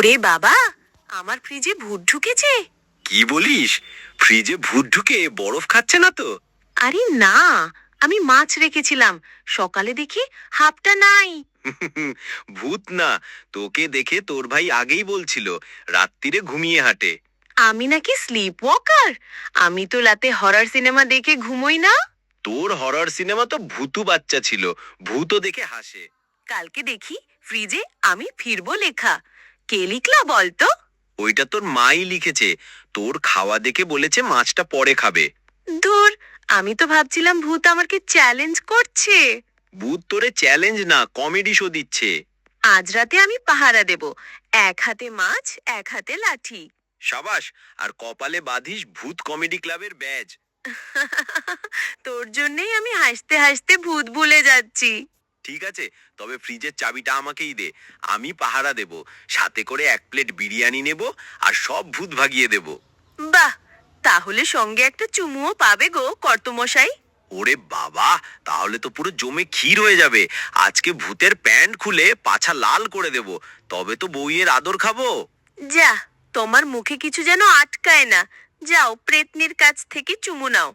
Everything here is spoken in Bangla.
ওরে বাবা আমার ফ্রিজে ভূত ঢুকেছে? কি বলিস? ফ্রিজে ভূত ঢুকে বরফ খাচ্ছে না তো? আরে না আমি মাছ রেখেছিলাম। সকালে দেখি হাফটা নাই। ভূত না তোকে দেখে তোর ভাই আগেই বলছিল রাত্রিরে ঘুমিয়ে হাঁটে। আমি নাকি স্লিপ ওয়াকার আমি তো রাতে হরর সিনেমা দেখে ঘুমোই না। তোর হরর সিনেমা তো ভূতু বাচ্চা ছিল ভূতও দেখে হাসে। কালকে দেখি ফ্রিজে আমি ফিরবো লেখা। কে লিখলা বলতো? ওইটা তোর মাই লিখেছে। তোর খাওয়া দেখে বলেছে মাছটা পরে খাবে। ধুর আমি তো ভাবছিলাম ভূত আমাকে চ্যালেঞ্জ করছে। ভূত তোরে চ্যালেঞ্জ না কমেডি শো দিচ্ছে। আজ রাতে আমি পাহারা দেব। এক হাতে মাছ এক হাতে লাঠি। সাবাস আর কপালে বাঁধিস ভূত কমেডি ক্লাবের ব্যাজ তোর জন্যই আমি হাসতে হাসতে ভূত ভুলে যাচ্ছি। ঠিক আছে? তবে ফ্রিজের চাবিটা আমাকেই দে। আমি পাহারা দেব। সাথে করে এক প্লেট বিরিয়ানি নেব আর সব ভূত ভাগিয়ে দেব। বাহ! তাহলে সঙ্গে একটা চুমুও পাবে গো কর্তমশাই। ওরে বাবা! তাহলে তো পুরো জমে ক্ষীর হয়ে যাবে। আজকে ভূতের প্যান্ট খুলে পাছা লাল করে দেব। তবে তো বউয়ের আদর খাব। যা তোমার মুখে কিছু যেন আটকায় না। যাও প্রেতনির কাছ থেকে চুমু নাও।